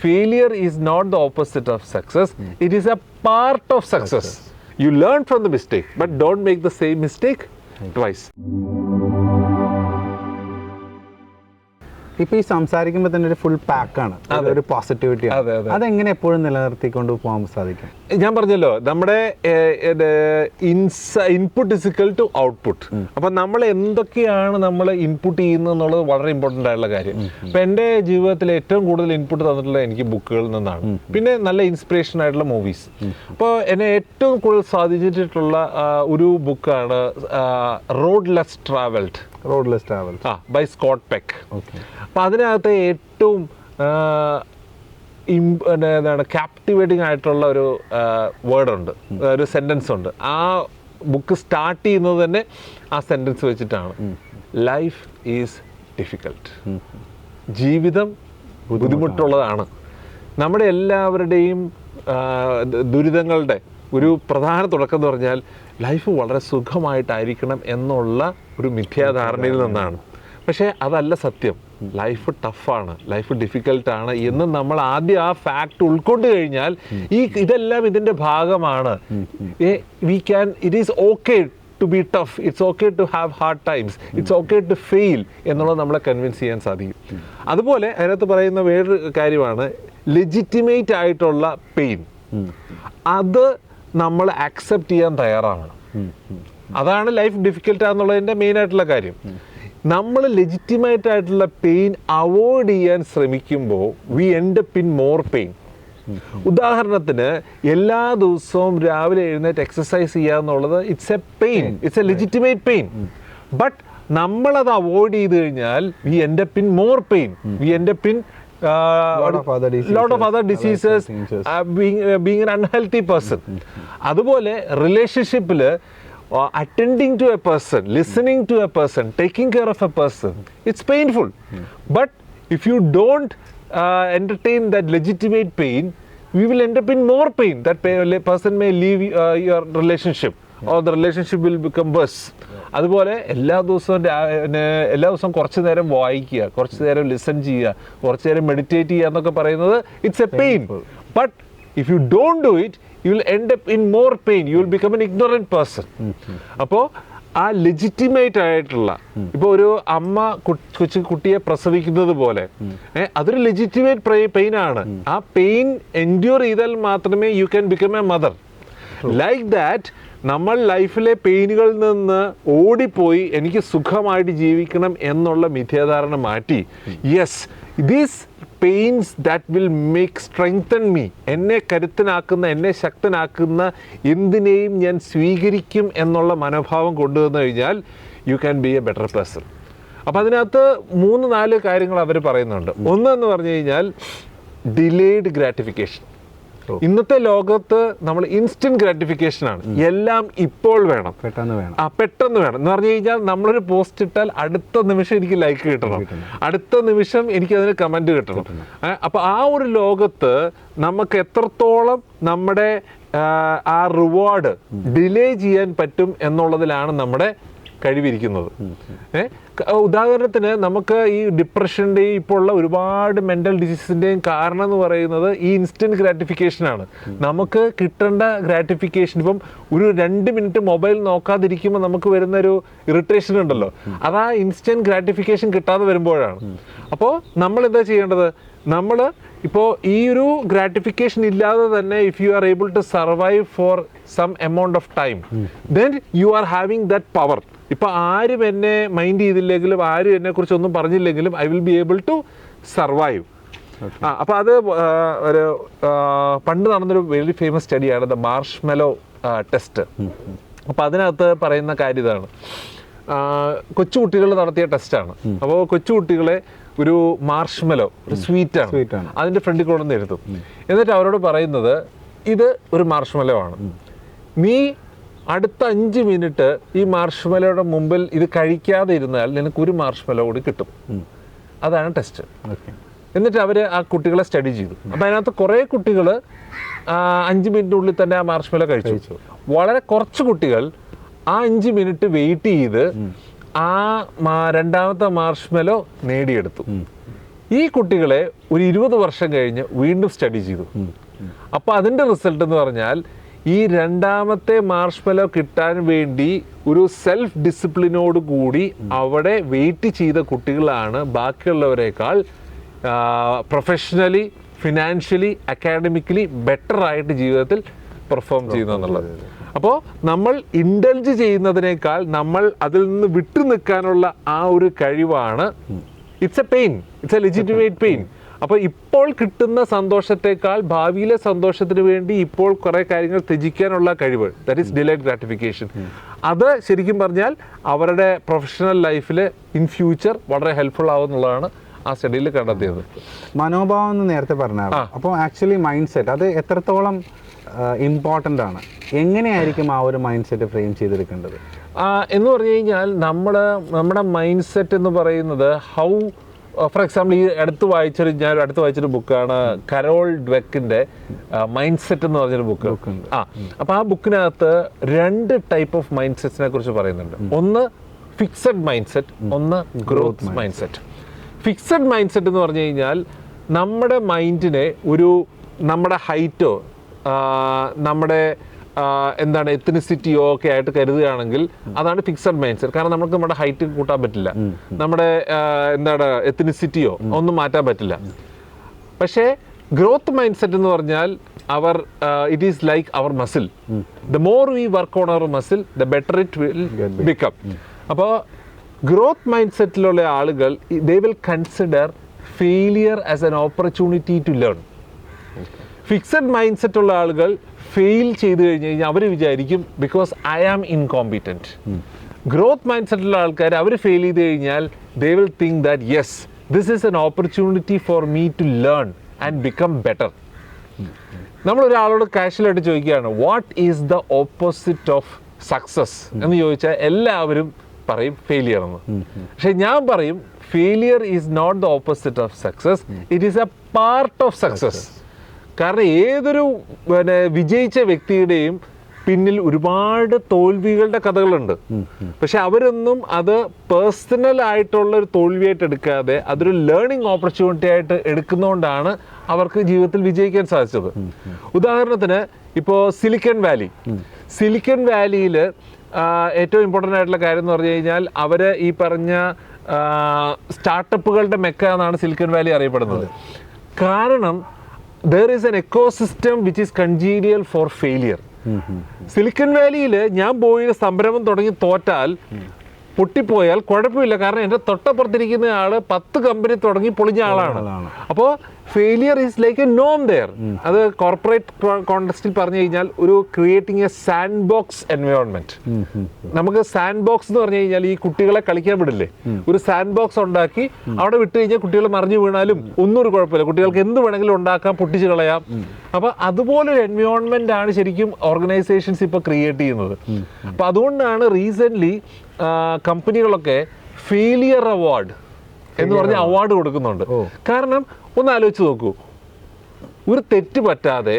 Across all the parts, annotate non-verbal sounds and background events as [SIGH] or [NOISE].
failure is not the opposite of success, mm. it is a part of success. success. You learn from the mistake, but don't make the same mistake twice. ഇപ്പൊ ഈ സംസാരിക്കുമ്പോൾ തന്നെ ഒരു full പാക്കാണ് ഒരു positivity അതെങ്ങനെ എപ്പോഴും നിലനിർത്തിക്കൊണ്ട് പോകാൻ സാധിക്കും ഞാൻ പറഞ്ഞല്ലോ നമ്മുടെ ഇൻപുട്ട് ഇസിക്കൽ ഇക്വൽ ടു ഔട്ട്പുട്ട് അപ്പൊ നമ്മൾ എന്തൊക്കെയാണ് നമ്മൾ ഇൻപുട്ട് ചെയ്യുന്നത് എന്നുള്ളത് വളരെ ഇമ്പോർട്ടൻ്റ് ആയിട്ടുള്ള കാര്യം അപ്പൊ എൻ്റെ ജീവിതത്തിൽ ഏറ്റവും കൂടുതൽ ഇൻപുട്ട് തന്നിട്ടുള്ള എനിക്ക് ബുക്കുകളിൽ നിന്നാണ് പിന്നെ നല്ല ഇൻസ്പിറേഷൻ ആയിട്ടുള്ള മൂവീസ് അപ്പോൾ എന്നെ ഏറ്റവും കൂടുതൽ സ്വാധീനിച്ചിട്ടുള്ള ഒരു ബുക്കാണ് road less travelled roadless travel ആ ബൈ സ്കോട്ട് പെക്ക് അപ്പം അതിനകത്ത് ഏറ്റവും എന്താണ് ക്യാപ്റ്റിവേറ്റിംഗ് ആയിട്ടുള്ള ഒരു വേർഡുണ്ട് ഒരു സെൻറ്റൻസ് ഉണ്ട് ആ ബുക്ക് സ്റ്റാർട്ട് ചെയ്യുന്നത് തന്നെ ആ സെൻറ്റൻസ് വെച്ചിട്ടാണ് ലൈഫ് ഈസ് ഡിഫിക്കൾട്ട് ജീവിതം ബുദ്ധിമുട്ടുള്ളതാണ് നമ്മുടെ എല്ലാവരുടെയും ദുരിതങ്ങളുടെ ഒരു പ്രധാന തുടക്കം എന്ന് പറഞ്ഞാൽ ലൈഫ് വളരെ സുഖമായിട്ടായിരിക്കണം എന്നുള്ള ഒരു മിഥ്യാധാരണയിൽ നിന്നാണ് പക്ഷേ അതല്ല സത്യം ലൈഫ് ടഫാണ് ലൈഫ് ഡിഫിക്കൽട്ടാണ് എന്ന് നമ്മൾ ആദ്യം ആ ഫാക്ട് ഉൾക്കൊണ്ട് കഴിഞ്ഞാൽ ഈ ഇതെല്ലാം ഇതിൻ്റെ ഭാഗമാണ് we can it is okay to be tough it's okay to have hard times it's okay to fail എന്നുള്ളത് നമ്മളെ കൺവിൻസ് ചെയ്യാൻ സാധിക്കും അതുപോലെ അതിനകത്ത് പറയുന്ന വേറൊരു കാര്യമാണ് ലെജിറ്റിമേറ്റ് ആയിട്ടുള്ള പെയിൻ അത് നമ്മൾ അക്സെപ്റ്റ് ചെയ്യാൻ തയ്യാറാവണം അതാണ് ലൈഫ് ഡിഫിക്കൽട്ട് ആണെന്നുള്ളതിൻ്റെ മെയിൻ ആയിട്ടുള്ള കാര്യം നമ്മൾ ലെജിറ്റിമേറ്റ് ആയിട്ടുള്ള പെയിൻ അവോയ്ഡ് ചെയ്യാൻ ശ്രമിക്കുമ്പോൾ we end up in more pain ഉദാഹരണത്തിന് എല്ലാ ദിവസവും രാവിലെ എഴുന്നേറ്റ് എക്സസൈസ് ചെയ്യുക എന്നുള്ളത് it's a pain it's a legitimate pain but നമ്മളത് അവോയ്ഡ് ചെയ്ത് കഴിഞ്ഞാൽ we end up in more pain we end up in lot of other diseases, uh, uh, being an unhealthy person. Mm-hmm. അതുപോലെ റിലേഷൻഷിപ്പിൽ uh, attending to a person, listening to a person, taking care of a person, it's painful. Mm-hmm. But if you don't entertain that legitimate pain, we will end up in more pain. That person may leave your relationship. Or the relationship will become bust അതുപോലെ എല്ലാ ദിവസവും എല്ലാ ദിവസവും കുറച്ച് നേരം വായിക്കുക കുറച്ച് നേരം ലിസൺ ചെയ്യുക കുറച്ച് നേരം മെഡിറ്റേറ്റ് ചെയ്യുക എന്നൊക്കെ പറയുന്നത് it's a pain but if you don't do it you will end up in more pain you will become an ignorant person അപ്പോൾ ആ ലെജിറ്റിമേറ്റ് ആയിട്ടുള്ള mm. ഇപ്പോൾ ഒരു അമ്മ കൊച്ചു കുട്ടിയെ പ്രസവിക്കുന്നത് പോലെ mm. അതൊരു ലെജിറ്റിമേറ്റ് പെയിൻ ആണ് mm. ആ പെയിൻ എൻഡ്യൂർ ചെയ്താൽ മാത്രമേ you can become a mother like that നമ്മൾ ലൈഫിലെ പെയിനുകളിൽ നിന്ന് ഓടിപ്പോയി എനിക്ക് സുഖമായിട്ട് ജീവിക്കണം എന്നുള്ള മിഥ്യാധാരണ മാറ്റി yes these pains that will make strengthen me എന്നെ കരുത്തനാക്കുന്ന എന്നെ ശക്തനാക്കുന്ന എന്തിനേയും ഞാൻ സ്വീകരിക്കും എന്നുള്ള മനോഭാവം കൊണ്ടുവന്നു കഴിഞ്ഞാൽ you can be a better person അപ്പം അതിനകത്ത് മൂന്ന് നാല് കാര്യങ്ങൾ അവർ പറയുന്നുണ്ട് ഒന്ന് എന്ന് പറഞ്ഞു കഴിഞ്ഞാൽ ഡിലേഡ് ഗ്രാറ്റിഫിക്കേഷൻ ഇന്നത്തെ ലോകത്ത് നമ്മൾ ഇൻസ്റ്റന്റ് ഗ്രാറ്റിഫിക്കേഷൻ ആണ് എല്ലാം ഇപ്പോൾ വേണം പെട്ടെന്ന് വേണം ആ പെട്ടെന്ന് വേണം എന്ന് പറഞ്ഞു കഴിഞ്ഞാൽ നമ്മളൊരു പോസ്റ്റ് ഇട്ടാൽ അടുത്ത നിമിഷം എനിക്ക് ലൈക്ക് കിട്ടണം അടുത്ത നിമിഷം എനിക്ക് അതിന് കമന്റ് കിട്ടണം അപ്പൊ ആ ഒരു ലോകത്ത് നമുക്ക് എത്രത്തോളം നമ്മുടെ ആ റിവാർഡ് ഡിലേ ചെയ്യാൻ പറ്റും എന്നുള്ളതിലാണ് നമ്മുടെ കഴിവിരിക്കുന്നത് ഉദാഹരണത്തിന് നമുക്ക് ഈ ഡിപ്രഷൻ്റെയും ഇപ്പോൾ ഉള്ള ഒരുപാട് മെൻ്റൽ ഡിസീസിൻ്റെയും കാരണം എന്ന് പറയുന്നത് ഈ ഇൻസ്റ്റൻറ്റ് ഗ്രാറ്റിഫിക്കേഷനാണ് നമുക്ക് കിട്ടേണ്ട ഗ്രാറ്റിഫിക്കേഷൻ ഇപ്പം ഒരു രണ്ട് മിനിറ്റ് മൊബൈൽ നോക്കാതിരിക്കുമ്പോൾ നമുക്ക് വരുന്ന ഒരു ഇറിറ്റേഷൻ ഉണ്ടല്ലോ അത് ആ ഇൻസ്റ്റൻറ്റ് ഗ്രാറ്റിഫിക്കേഷൻ കിട്ടാതെ വരുമ്പോഴാണ് അപ്പോൾ നമ്മൾ എന്താ ചെയ്യേണ്ടത് നമ്മൾ ഇപ്പോൾ ഈ ഒരു ഗ്രാറ്റിഫിക്കേഷൻ ഇല്ലാതെ തന്നെ if you are able to survive for some amount of time then you are having that power ഇപ്പം ആരും എന്നെ മൈൻഡ് ചെയ്തില്ലെങ്കിലും ആരും എന്നെ കുറിച്ചൊന്നും പറഞ്ഞില്ലെങ്കിലും I will be able to survive ആ അപ്പോൾ അത് ഒരു പണ്ട് നടന്നൊരു വെരി ഫേമസ് സ്റ്റഡിയാണ് ദ മാർഷ്മെലോ ടെസ്റ്റ് അപ്പോൾ അതിനകത്ത് പറയുന്ന കാര്യം ഇതാണ് കൊച്ചുകുട്ടികൾ നടത്തിയ ടെസ്റ്റാണ് അപ്പോൾ കൊച്ചുകുട്ടികളെ ഒരു മാർഷ്മെലോ ഒരു ആണ് അതിൻ്റെ ഫ്രണ്ടിൽ കൊണ്ടുവന്ന് എഴുതും എന്നിട്ട് അവരോട് പറയുന്നത് ഇത് ഒരു മാർഷ്മെലോ ആണ് നീ അടുത്ത അഞ്ച് മിനിറ്റ് ഈ മാർഷ്മലയുടെ മുമ്പിൽ ഇത് കഴിക്കാതെ ഇരുന്നാൽ നിനക്ക് ഒരു മാർഷ്മലോ കൂടി കിട്ടും അതാണ് ടെസ്റ്റ് എന്നിട്ട് അവർ ആ കുട്ടികളെ സ്റ്റഡി ചെയ്തു അപ്പം അതിനകത്ത് കുറേ കുട്ടികൾ അഞ്ച് മിനിറ്റിനുള്ളിൽ തന്നെ ആ മാർഷ്മലോ കഴിച്ചു വളരെ കുറച്ച് കുട്ടികൾ ആ അഞ്ച് മിനിറ്റ് വെയിറ്റ് ചെയ്ത് ആ രണ്ടാമത്തെ മാർഷ്മലോ നേടിയെടുത്തു ഈ കുട്ടികളെ ഒരു ഇരുപത് വർഷം കഴിഞ്ഞ് വീണ്ടും സ്റ്റഡി ചെയ്തു അപ്പോൾ അതിൻ്റെ റിസൾട്ട് എന്ന് പറഞ്ഞാൽ ഈ രണ്ടാമത്തെ മെലോ കിട്ടാൻ വേണ്ടി ഒരു സെൽഫ് ഡിസിപ്ലിനോട് കൂടി അവിടെ വെയിറ്റ് ചെയ്ത കുട്ടികളാണ് ബാക്കിയുള്ളവരെക്കാൾ പ്രൊഫഷണലി ഫിനാൻഷ്യലി അക്കാഡമിക്കലി ബെറ്റർ ആയിട്ട് ജീവിതത്തിൽ പെർഫോം ചെയ്യുന്നതെന്നുള്ളത് അപ്പോൾ നമ്മൾ ഇൻഡൽജ് ചെയ്യുന്നതിനേക്കാൾ നമ്മൾ അതിൽ നിന്ന് വിട്ടു നിൽക്കാനുള്ള ആ ഒരു കഴിവാണ് it's a pain it's a legitimate pain അപ്പോൾ ഇപ്പോൾ കിട്ടുന്ന സന്തോഷത്തേക്കാൾ ഭാവിയിലെ സന്തോഷത്തിന് വേണ്ടി ഇപ്പോൾ കുറേ കാര്യങ്ങൾ ത്യജിക്കാനുള്ള കഴിവ് ദാറ്റ് ഈസ് ഡിലേഡ് ഗ്രാറ്റിഫിക്കേഷൻ അത് ശരിക്കും പറഞ്ഞാൽ അവരുടെ പ്രൊഫഷണൽ ലൈഫിൽ ഇൻ ഫ്യൂച്ചർ വളരെ ഹെൽപ്ഫുൾ ആവുമെന്നുള്ളതാണ് ആ സ്റ്റഡിയിൽ കണ്ടെത്തിയത് മനോഭാവം എന്ന് നേരത്തെ പറഞ്ഞാൽ അപ്പോൾ ആക്ച്വലി മൈൻഡ് സെറ്റ് അത് എത്രത്തോളം ഇമ്പോർട്ടൻ്റ് ആണ് എങ്ങനെയായിരിക്കും ആ ഒരു മൈൻഡ് സെറ്റ് ഫ്രെയിം ചെയ്തെടുക്കേണ്ടത് എന്ന് പറഞ്ഞു കഴിഞ്ഞാൽ നമ്മൾ നമ്മുടെ മൈൻഡ് സെറ്റ് എന്ന് പറയുന്നത് ഹൗ ഫോർ എക്സാമ്പിൾ ഈ അടുത്ത് വായിച്ചൊരു ഞാൻ അടുത്ത് വായിച്ചൊരു ബുക്കാണ് കരോൾ ഡ്വെക്കിന്റെ മൈൻഡ് സെറ്റ് എന്ന് പറഞ്ഞൊരു ബുക്ക് ആ അപ്പൊ ആ ബുക്കിനകത്ത് രണ്ട് ടൈപ്പ് ഓഫ് മൈൻഡ് സെറ്റ്സിനെ കുറിച്ച് പറയുന്നുണ്ട് ഒന്ന് ഫിക്സഡ് മൈൻഡ് സെറ്റ് ഒന്ന് growth mind set fixed mind set എന്ന് പറഞ്ഞു കഴിഞ്ഞാൽ നമ്മുടെ മൈൻഡിനെ ഒരു നമ്മുടെ ഹൈറ്റോ നമ്മുടെ എന്താണ് എത്തനിസിറ്റിയോ ഒക്കെ ആയിട്ട് കരുതുകയാണെങ്കിൽ അതാണ് ഫിക്സഡ് മൈൻഡ് സെറ്റ് കാരണം നമുക്ക് നമ്മുടെ ഹൈറ്റ് കൂട്ടാൻ പറ്റില്ല നമ്മുടെ എന്താണ് എത്തനിസിറ്റിയോ ഒന്നും മാറ്റാൻ പറ്റില്ല പക്ഷേ ഗ്രോത്ത് മൈൻഡ് സെറ്റ് എന്ന് പറഞ്ഞാൽ അവർ it is like our muscle the more we work on our muscle the better it will become അപ്പോൾ ഗ്രോത്ത് മൈൻഡ് സെറ്റിലുള്ള ആളുകൾ they will consider failure as an opportunity to learn fixed mind set ഉള്ള ആളുകൾ fail ചെയ്ത് കഴിഞ്ഞ് കഴിഞ്ഞാൽ അവർ വിചാരിക്കും because I am incompetent growth mind സെറ്റുള്ള ആൾക്കാർ അവർ ഫെയിൽ ചെയ്ത് കഴിഞ്ഞാൽ they will think that yes this is an opportunity for me to learn and become better നമ്മൾ ഒരാളോട് കാഷ്വലായിട്ട് ചോദിക്കുകയാണ് what is the opposite of success എന്ന് ചോദിച്ചാൽ എല്ലാവരും പറയും ഫെയിലിയർ എന്ന് പക്ഷെ ഞാൻ പറയും failure is not the opposite of success it is a part of success കാരണം ഏതൊരു പിന്നെ വിജയിച്ച വ്യക്തിയുടെയും പിന്നിൽ ഒരുപാട് തോൽവികളുടെ കഥകളുണ്ട് പക്ഷെ അവരൊന്നും അത് പേഴ്സണൽ ആയിട്ടുള്ള ഒരു തോൽവിയായിട്ട് എടുക്കാതെ അതൊരു ലേണിംഗ് ഓപ്പർച്യൂണിറ്റി ആയിട്ട് എടുക്കുന്നതുകൊണ്ടാണ് അവർക്ക് ജീവിതത്തിൽ വിജയിക്കാൻ സാധിച്ചത് ഉദാഹരണത്തിന് ഇപ്പോൾ സിലിക്കൺ വാലി സിലിക്കൺ വാലിയിൽ ഏറ്റവും ഇമ്പോർട്ടൻ്റ് ആയിട്ടുള്ള കാര്യം എന്ന് പറഞ്ഞു കഴിഞ്ഞാൽ അവർ ഈ പറഞ്ഞ സ്റ്റാർട്ടപ്പുകളുടെ മെക്ക എന്നാണ് സിലിക്കൺ വാലി അറിയപ്പെടുന്നത് കാരണം there is an system which is congenial for failure Silicon വാലിയിൽ ഞാൻ പോയി സംരംഭം തുടങ്ങി തോറ്റാൽ പൊട്ടിപ്പോയാൽ കുഴപ്പമില്ല കാരണം എൻ്റെ തൊട്ടപ്പുറത്തിരിക്കുന്ന ആൾ പത്ത് കമ്പനി തുടങ്ങി പൊളിഞ്ഞ ആളാണ് അപ്പോൾ ഫെയിലിയർ ഈസ് ലൈക്ക് എ നോം ദെയർ അത് കോർപ്പറേറ്റ് കോൺടെസ്റ്റിൽ പറഞ്ഞു കഴിഞ്ഞാൽ ഒരു creating a sandbox environment നമുക്ക് സാൻഡ് ബോക്സ് എന്ന് പറഞ്ഞു കഴിഞ്ഞാൽ ഈ കുട്ടികളെ കളിക്കാൻ വിടില്ലേ ഒരു സാൻഡ് ബോക്സ് ഉണ്ടാക്കി അവിടെ വിട്ടു കഴിഞ്ഞാൽ കുട്ടികൾ മറിഞ്ഞു വീണാലും ഒന്നും ഒരു കുഴപ്പമില്ല കുട്ടികൾക്ക് എന്ത് വേണമെങ്കിലും ഉണ്ടാക്കാം പൊട്ടിച്ചു കളയാം അപ്പൊ അതുപോലൊരു എൻവയോൺമെന്റ് ആണ് ശരിക്കും ഓർഗനൈസേഷൻസ് ഇപ്പൊ ക്രിയേറ്റ് ചെയ്യുന്നത് അപ്പൊ അതുകൊണ്ടാണ് റീസെന്റ് കമ്പനികളൊക്കെ ഫെയിലിയർ അവാർഡ് എന്ന് പറഞ്ഞ് അവാർഡ് കൊടുക്കുന്നുണ്ട് കാരണം ഒന്ന് ആലോചിച്ച് നോക്കൂ ഒരു തെറ്റ് പറ്റാതെ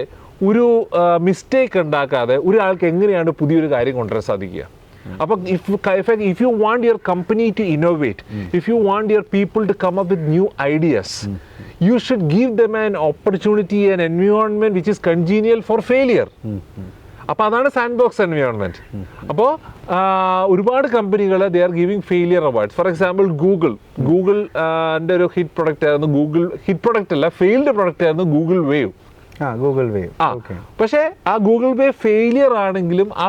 ഒരു മിസ്റ്റേക്ക് ഉണ്ടാക്കാതെ ഒരാൾക്ക് എങ്ങനെയാണ് പുതിയൊരു കാര്യം കൊണ്ടുവരാൻ സാധിക്കുക അപ്പൊ if if you want your company to innovate if you want your people to come up with new ideas you should give the an opportunity and environment which is congenial for failure അപ്പോൾ അതാണ് sandbox environment അപ്പോൾ ഒരുപാട് കമ്പനികൾ they are giving failure awards for example Google Google ഒരു hit product ആയിരുന്നു Google hit product അല്ല failed product ആയിരുന്നു Google Wave Google Wave ആ പക്ഷേ ആ ഗൂഗിൾ പേ ഫെയിലിയർ ആണെങ്കിലും ആ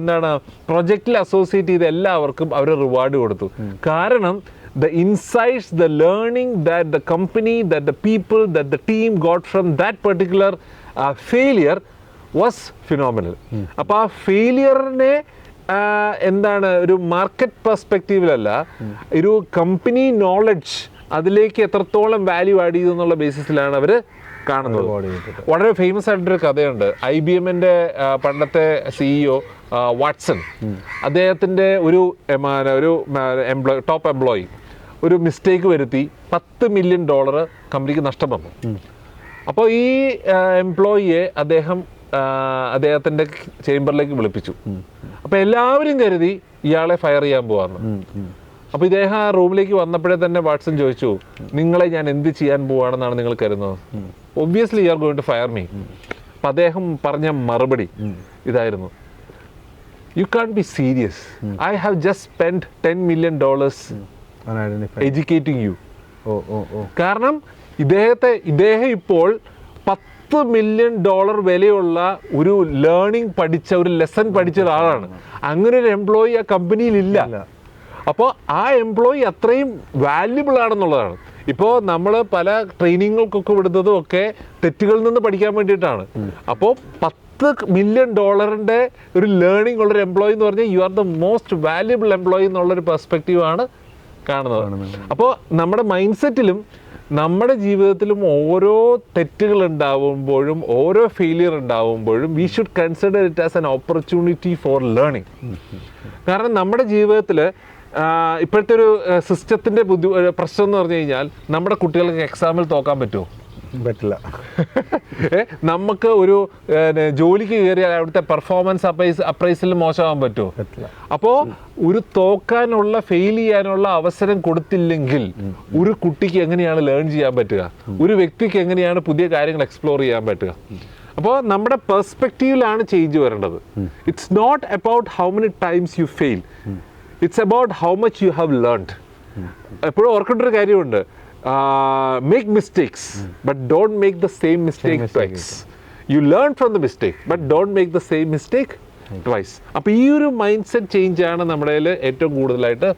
എന്താണ് പ്രൊജക്റ്റിൽ അസോസിയേറ്റ് ചെയ്ത് എല്ലാവർക്കും അവർ റിവാർഡ് കൊടുത്തു കാരണം the insights the learning that the company that the people that the team got from that particular failure was phenomenal അപ്പോൾ ആ ഫെയിലിയറിനെ എന്താണ് ഒരു മാർക്കറ്റ് പെർസ്പെക്റ്റീവിലല്ല ഒരു കമ്പനി നോളജ് അതിലേക്ക് എത്രത്തോളം വാല്യൂ ആഡ് ചെയ്തു എന്നുള്ള ബേസിസിലാണ് അവർ കാണുന്നത് വളരെ ഫേമസ് ആയിട്ടൊരു കഥയുണ്ട് ഐ ബി എമ്മിൻ്റെ പണ്ടത്തെ സിഇഒ വാട്സൺ e അദ്ദേഹത്തിൻ്റെ ഒരു ഒരു എംപ്ലോയി ടോപ്പ് എംപ്ലോയി ഒരു മിസ്റ്റേക്ക് വരുത്തി പത്ത് മില്യൺ ഡോളർ കമ്പനിക്ക് നഷ്ടം വന്നു അപ്പോൾ ഈ എംപ്ലോയിയെ അദ്ദേഹം അദ്ദേഹത്തിൻ്റെ ചേംബറിലേക്ക് വിളിപ്പിച്ചു അപ്പോൾ എല്ലാവരും കരുതി ഇയാളെ ഫയർ ചെയ്യാൻ പോവാന്ന് അപ്പോൾ ഇദ്ദേഹം ആ റൂമിലേക്ക് വന്നപ്പോഴേ തന്നെ വാട്സൺ ചോദിച്ചു നിങ്ങളെ ഞാൻ എന്ത് ചെയ്യാൻ പോവാണെന്നാണ് നിങ്ങൾ കരുതുന്നത് obviously you are going to fire me അപ്പം അദ്ദേഹം പറഞ്ഞ മറുപടി ഇതായിരുന്നു you can't be serious I have just spend ten million dollars educating you ഓ ഓ കാരണം ഇദ്ദേഹത്തെ ഇദ്ദേഹം ഇപ്പോൾ പത്ത് മില്യൺ ഡോളർ വിലയുള്ള ഒരു ലേണിംഗ് പഠിച്ച ഒരു ലെസൺ പഠിച്ച ഒരാളാണ് അങ്ങനെ ഒരു എംപ്ലോയി ആ കമ്പനിയിൽ ഇല്ല അപ്പോൾ ആ എംപ്ലോയി അത്രയും വാല്യുബിൾ ആണെന്നുള്ളതാണ് ഇപ്പോൾ നമ്മൾ പല ട്രെയിനിങ്ങുകൾക്കൊക്കെ വിടുന്നതും ഒക്കെ തെറ്റുകളിൽ നിന്ന് പഠിക്കാൻ വേണ്ടിയിട്ടാണ് അപ്പോൾ പത്ത് പത്ത് മില്യൺ ഡോളറിൻ്റെ ഒരു ലേണിംഗ് ഉള്ളൊരു എംപ്ലോയി എന്ന് പറഞ്ഞാൽ you are the most valuable employee എന്നുള്ളൊരു പെർസ്പെക്റ്റീവാണ് കാണുന്നത് അപ്പോൾ നമ്മുടെ മൈൻഡ് സെറ്റിലും നമ്മുടെ ജീവിതത്തിലും ഓരോ തെറ്റുകൾ ഉണ്ടാവുമ്പോഴും ഓരോ failure ഉണ്ടാവുമ്പോഴും we should consider it as an opportunity for learning കാരണം നമ്മുടെ ജീവിതത്തിൽ ഇപ്പോഴത്തെ ഒരു സിസ്റ്റത്തിൻ്റെ ബുദ്ധി പ്രശ്നം എന്ന് പറഞ്ഞു കഴിഞ്ഞാൽ നമ്മുടെ കുട്ടികൾക്ക് എക്സാമിൽ തോക്കാൻ പറ്റുമോ പറ്റില്ല [LAUGHS] നമുക്ക് ഒരു ജോലിക്ക് കയറിയാൽ അവിടുത്തെ പെർഫോമൻസ് അപ്രൈസ് അപ്രൈസിൽ മോശമാകാൻ പറ്റുമോ അപ്പോ ഒരു തോക്കാനുള്ള ഫെയിൽ ചെയ്യാനുള്ള അവസരം കൊടുത്തില്ലെങ്കിൽ ഒരു കുട്ടിക്ക് എങ്ങനെയാണ് ലേൺ ചെയ്യാൻ പറ്റുക ഒരു വ്യക്തിക്ക് എങ്ങനെയാണ് പുതിയ കാര്യങ്ങൾ എക്സ്പ്ലോർ ചെയ്യാൻ പറ്റുക അപ്പോൾ നമ്മുടെ പെർസ്പെക്റ്റീവിലാണ് ചേഞ്ച് വരേണ്ടത് it's not about how many times you fail it's about how much you have learned എപ്പോഴും ഓർക്കേണ്ട ഒരു കാര്യമുണ്ട് make mistakes, but don't make the same mistake, mistake twice. You learn from the mistake, but don't make the same mistake twice. അപ്പോൾ ഈ ഒരു mind set ചേഞ്ചാണ് നമ്മുടെ ഏറ്റവും കൂടുതലായിട്ട്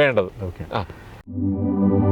വേണ്ടത് ഓക്കെ ആ